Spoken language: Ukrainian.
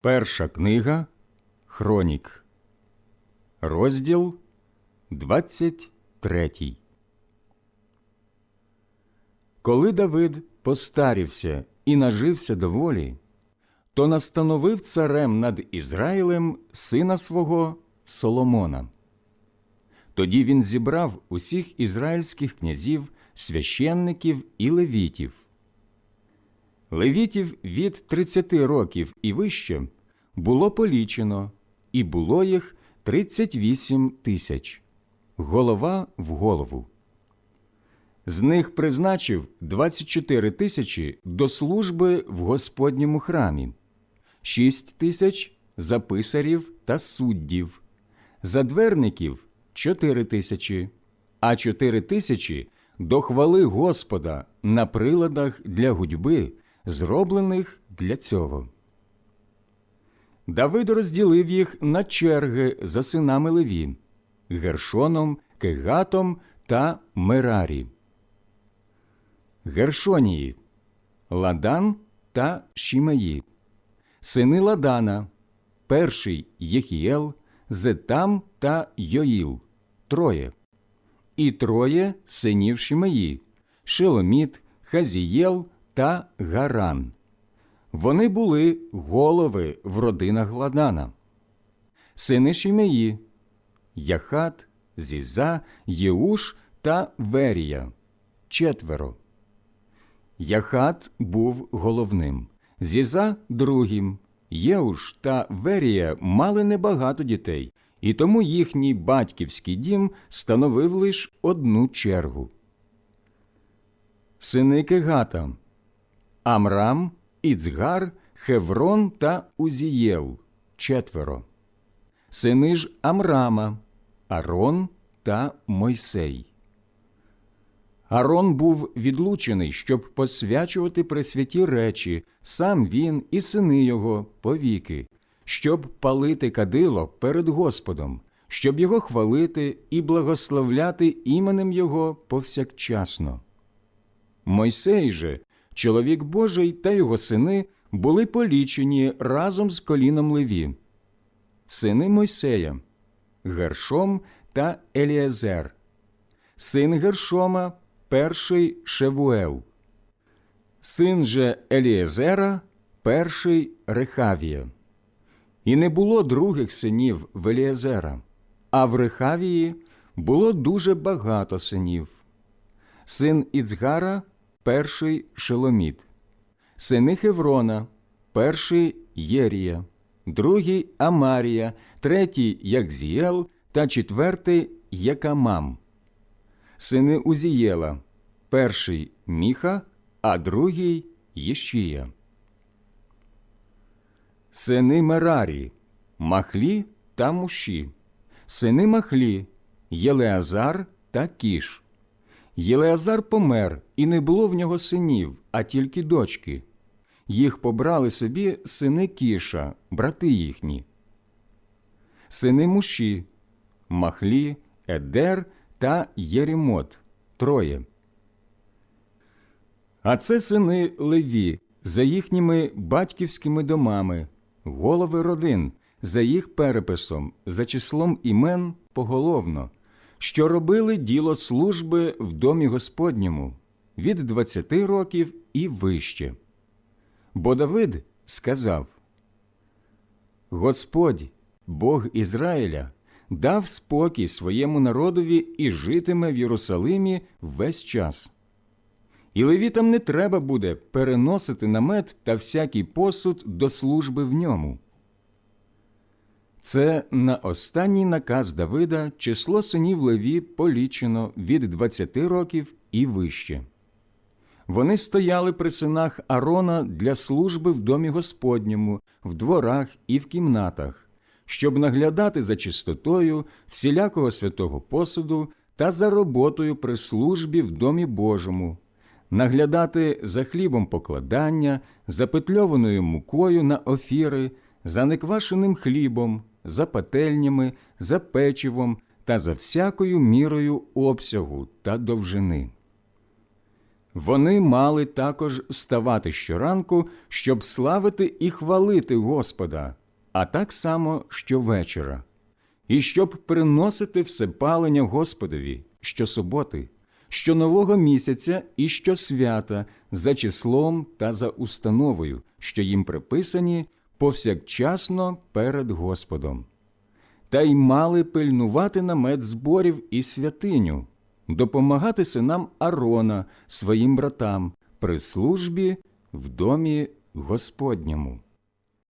Перша книга Хронік, розділ 23 Коли Давид постарівся і нажився доволі, то настановив царем над Ізраїлем сина свого Соломона. Тоді він зібрав усіх ізраїльських князів, священників і левітів. Левітів від 30 років і вище було полічено, і було їх 38 тисяч, голова в голову. З них призначив 24 тисячі до служби в Господньому храмі, 6 тисяч за писарів та суддів, за дверників 4 тисячі, а 4 тисячі до хвали Господа на приладах для гудьби, зроблених для цього. Давид розділив їх на черги за синами Леві Гершоном, Кегатом та Мерарі. Гершонії, Ладан та Шімеї, сини Ладана, перший Єхіел, Зетам та Йоїл, троє, і троє синів Шімеї, Шеломіт, Хазієл та Гаран. Вони були голови в родинах Ладана, сини Шімеї, Яхат, Зіза, Єуш та Верія, четверо. Яхат був головним, Зіза другим. Єуш та Верія мали небагато дітей, і тому їхній батьківський дім становив лише одну чергу. Сини Кегата Амрам, Іцгар, Хеврон та Узієл четверо. Сини ж Амрама, Арон та Мойсей. Арон був відлучений, щоб посвячувати пресвяті речі, сам він і сини його повіки, щоб палити кадило перед Господом, щоб його хвалити і благословляти іменем Його повсякчасно. Мойсей же, чоловік Божий та його сини були полічені разом з коліном Леві. Сини Мойсея Гершом та Еліезер, син Гершома перший Шевуел, син же Еліезера, перший Рехавія. І не було других синів в Еліезера, а в Рехавії було дуже багато синів. Син Іцгара, перший Шеломіт, сини Хеврона, перший Єрія, другий Амарія, третій Якзієл та четвертий Якамам сини Узієла, перший Міха, а другий Єщія. Сини Мерарі, Махлі та Муші, сини Махлі, Єлеазар та Кіш. Єлеазар помер, і не було в нього синів, а тільки дочки. Їх побрали собі сини Кіша, брати їхні. Сини Муші, Махлі, Едер та Єрімот троє. А це сини Леві за їхніми батьківськими домами, голови родин, за їх переписом, за числом імен поголовно, що робили діло служби в домі Господньому від двадцяти років і вище. Бо Давид сказав Господь, Бог Ізраїля дав спокій своєму народові і житиме в Єрусалимі весь час. І левітам не треба буде переносити намет та всякий посуд до служби в ньому. Це на останній наказ Давида число синів Леві полічено від 20 років і вище. Вони стояли при синах Арона для служби в домі Господньому, в дворах і в кімнатах щоб наглядати за чистотою всілякого святого посуду та за роботою при службі в домі Божому, наглядати за хлібом покладання, за петльованою мукою на офіри, за неквашеним хлібом, за пательнями, за печивом та за всякою мірою обсягу та довжини. Вони мали також ставати щоранку, щоб славити і хвалити Господа, а так само щовечора, і щоб приносити всепалення Господові щосуботи, щонового місяця і щосвята за числом та за установою, що їм приписані повсякчасно перед Господом. Та й мали пильнувати намет зборів і святиню, допомагати синам Арона, своїм братам, при службі в домі Господньому.